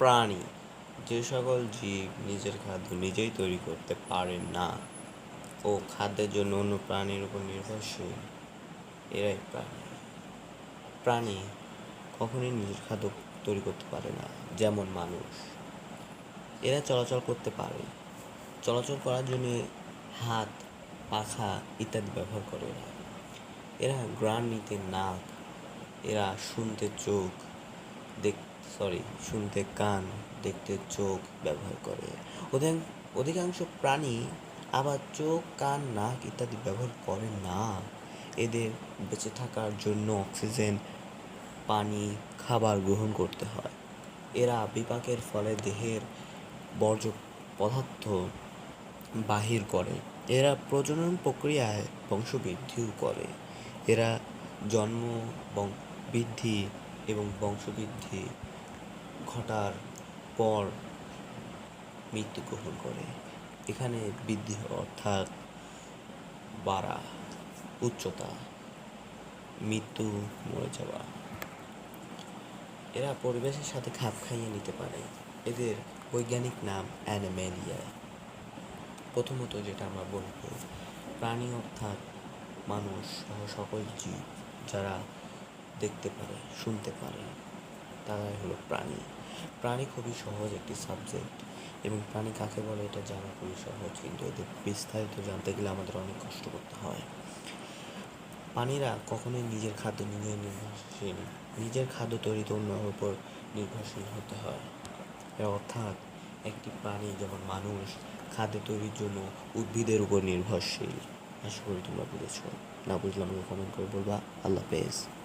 প্রাণী, যে সকল জীব নিজের খাদ্য নিজেই তৈরি করতে পারে না ও খাদ্যের জন্য অন্য প্রাণীর উপর নির্ভরশীল, এরাই প্রাণী। প্রাণী কখনোই নিজের খাদ্য তৈরি করতে পারে না, যেমন মানুষ। এরা চলাচল করতে পারে, চলাচল করার জন্য হাত, পাখা ইত্যাদি ব্যবহার করে এরা। এরা গ্রান নিতে নাক, এরা শুনতে চোখ, দেখ সরি শুনতে কান, দেখতে চোখ ব্যবহার করে। অধিকাংশ প্রাণী আবার চোখ, কান, নাক ইত্যাদি ব্যবহার করে না। এদের বেঁচে থাকার জন্য অক্সিজেন, পানি, খাবার গ্রহণ করতে হয়। এরা বিপাকের ফলে দেহের বর্জ্য পদার্থ বাহির করে। এরা প্রজনন প্রক্রিয়ায় বংশবৃদ্ধিও করে। এরা জন্ম বং- বৃদ্ধি এবং বংশবৃদ্ধি ঘটার পর মৃত্যুগ্রহণ করে। এখানে বৃদ্ধি অর্থাৎ বাড়া, উচ্চতা, মৃত্যু মরে যাওয়া। এরা পরিবেশের সাথে খাপ খাইয়ে নিতে পারে। এদের বৈজ্ঞানিক নাম অ্যানিমেলিয়া। প্রথমত যেটা আমরা বলব, প্রাণী অর্থাৎ মানুষ সহ সকল জীব যারা দেখতে পারে, শুনতে পারে। তারাই হলো প্রাণী। প্রাণী খুবই সহজ একটি সাবজেক্ট এবং প্রাণী কাকে বলে এটা জানা খুবই সহজ, কিন্তু এদের বিস্তারিত জানতে গেলে আমাদের অনেক কষ্ট করতে হয়। প্রাণীরা কখনোই নিজের খাদ্য নিজে নির্ভরশীল, নিজের খাদ্য তৈরিতে অন্যের উপর নির্ভরশীল হতে হয়। অর্থাৎ একটি প্রাণী যেমন মানুষ, খাদ্য তৈরির জন্য উদ্ভিদের উপর নির্ভরশীল। আশা করি তোমরা বুঝেছ। না বুঝলে আমাকে কমেন্ট করে বলবা, আল্লাহ হাফেজ।